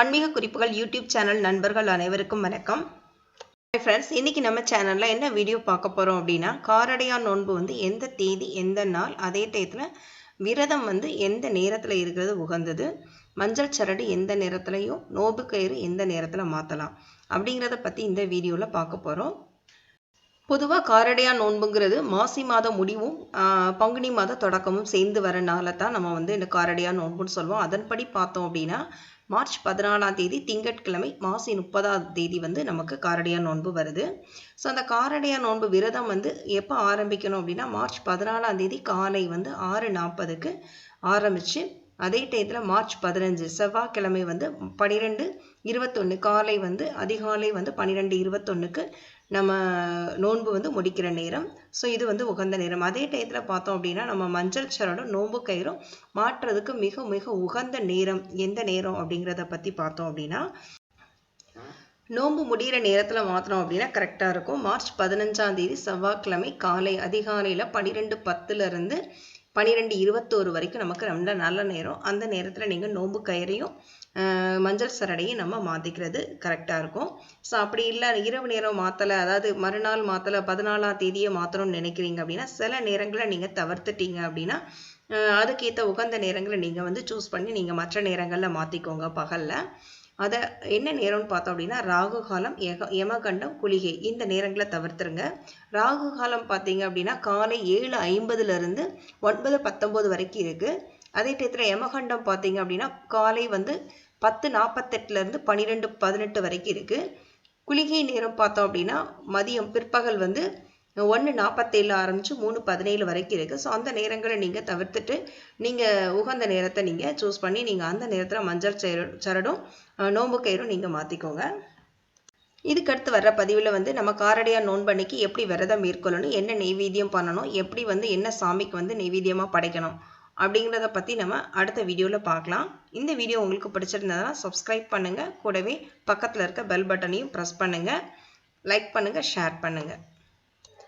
ஆன்மீக குறிப்புகள் YouTube channel நண்பர்கள் அனைவருக்கும் வணக்கம். ஹாய் ஃப்ரெண்ட்ஸ் இன்றைக்கி நம்ம சேனலில் என்ன வீடியோ பார்க்க போகிறோம் அப்படின்னா காரடையான் நோன்பு வந்து எந்த தேதி எந்த நாள் அதே டயத்தில் விரதம் வந்து எந்த நேரத்தில் இருக்கிறது உகந்தது மஞ்சள் சரடு எந்த நேரத்துலையும் நோபு கயிறு எந்த நேரத்தில் மாற்றலாம் அப்படிங்கிறத பற்றி இந்த வீடியோவில் பார்க்க போகிறோம் பொதுவாக காரடையான் நோன்புங்கிறது மாசி மாதம் முடிவும் பங்குனி மாத தொடக்கமும் சேர்ந்து வரனால தான் நம்ம வந்து இந்த காரடையான் நோன்புன்னு சொல்லுவோம். அதன்படி பார்த்தோம் அப்படின்னா மார்ச் பதினாலாம் தேதி திங்கட்கிழமை மாசி முப்பதாம் தேதி வந்து நமக்கு காரடையா நோன்பு வருது. ஸோ அந்த காரடையா நோன்பு விரதம் வந்து எப்போ ஆரம்பிக்கணும் அப்படின்னா மார்ச் பதினாலாம் தேதி காலை வந்து ஆறு நாற்பதுக்கு ஆரம்பித்து அதே டயத்தில் மார்ச் பதினஞ்சு செவ்வாய்க்கிழமை வந்து பன்னிரெண்டு இருபத்தொன்று காலை வந்து அதிகாலை வந்து பன்னிரெண்டு இருபத்தொன்றுக்கு நம்ம நோன்பு வந்து முடிக்கிற நேரம். ஸோ இது வந்து உகந்த நேரம். அதே டயத்தில் பார்த்தோம் அப்படின்னா நம்ம மஞ்சள் சரடும் நோன்பு கயிறும் மாற்றுறதுக்கு மிக மிக உகந்த நேரம். எந்த நேரம் அப்படிங்கிறத பற்றி பார்த்தோம் அப்படின்னா நோன்பு முடிகிற நேரத்தில் மாற்றினோம் அப்படின்னா கரெக்டாக இருக்கும். மார்ச் பதினஞ்சாம் தேதி செவ்வாய்க்கிழமை காலை அதிகாலையில் பன்னிரெண்டு பத்துலேருந்து பன்னிரெண்டு இருபத்தோரு வரைக்கும் நமக்கு ரொம்ப நல்ல நேரம். அந்த நேரத்தில் நீங்கள் நோன்பு கயிறையும் மஞ்சள் சரடையும் நம்ம மாற்றிக்கிறது கரெக்டாக இருக்கும். ஸோ அப்படி இல்லை இரவு நேரம் மாற்றலை அதாவது மறுநாள் மாற்றலை பதினாலாம் தேதியை மாற்றணும்னு நினைக்கிறீங்க அப்படின்னா சில நேரங்களில் நீங்கள் தவிர்த்துட்டீங்க அப்படின்னா அதுக்கேற்ற உகந்த நேரங்களை நீங்கள் வந்து சூஸ் பண்ணி நீங்கள் மற்ற நேரங்களில் மாற்றிக்கோங்க பகலில். அதை என்ன நேரம்னு பார்த்தோம் அப்படின்னா ராகு காலம் யமகண்டம் குளிகை. இந்த நேரங்களை தவிர்த்துருங்க. ராகு காலம் பார்த்தீங்க அப்படின்னா காலை ஏழு ஐம்பதுலேருந்து ஒன்பது பத்தொம்போது வரைக்கும் இருக்குது அதே டயத்தில் யமகண்டம் பார்த்தீங்க அப்படின்னா காலை வந்து பத்து நாற்பத்தெட்டுலேருந்து பன்னிரெண்டு பதினெட்டு வரைக்கும் இருக்குது குளிகை நேரம் பார்த்தோம் அப்படின்னா மதியம் பிற்பகல் வந்து ஒன்று நாற்பத்தேழு ஆரம்பித்து மூணு பதினேழு வரைக்கும் இருக்குது ஸோ அந்த நேரங்களை நீங்கள் தவிர்த்துட்டு நீங்கள் உகந்த நேரத்தை நீங்கள் சூஸ் பண்ணி நீங்கள் அந்த நேரத்தில் மஞ்சள் சர- சரடும் நோம்பு நோன்பு கயிறும் நீங்கள் மாற்றிக்கோங்க இதுக்கடுத்து வர்ற பதிவில் வந்து நம்ம காரடையா நோன்பண்ணிக்கு எப்படி விரதம் மேற்கொள்ளணும் என்ன நெய்வேத்தியம் பண்ணணும் எப்படி வந்து என்ன சாமிக்கு வந்து நெய்வேத்தியமாக படைக்கணும் அப்படிங்கிறத பற்றி நம்ம அடுத்த வீடியோவில் பார்க்கலாம். இந்த வீடியோ உங்களுக்கு பிடிச்சிருந்ததுன்னா சப்ஸ்கிரைப் பண்ணுங்கள் கூடவே பக்கத்தில் இருக்க பெல் பட்டனையும் ப்ரெஸ் பண்ணுங்கள் லைக் பண்ணுங்கள் ஷேர் பண்ணுங்கள்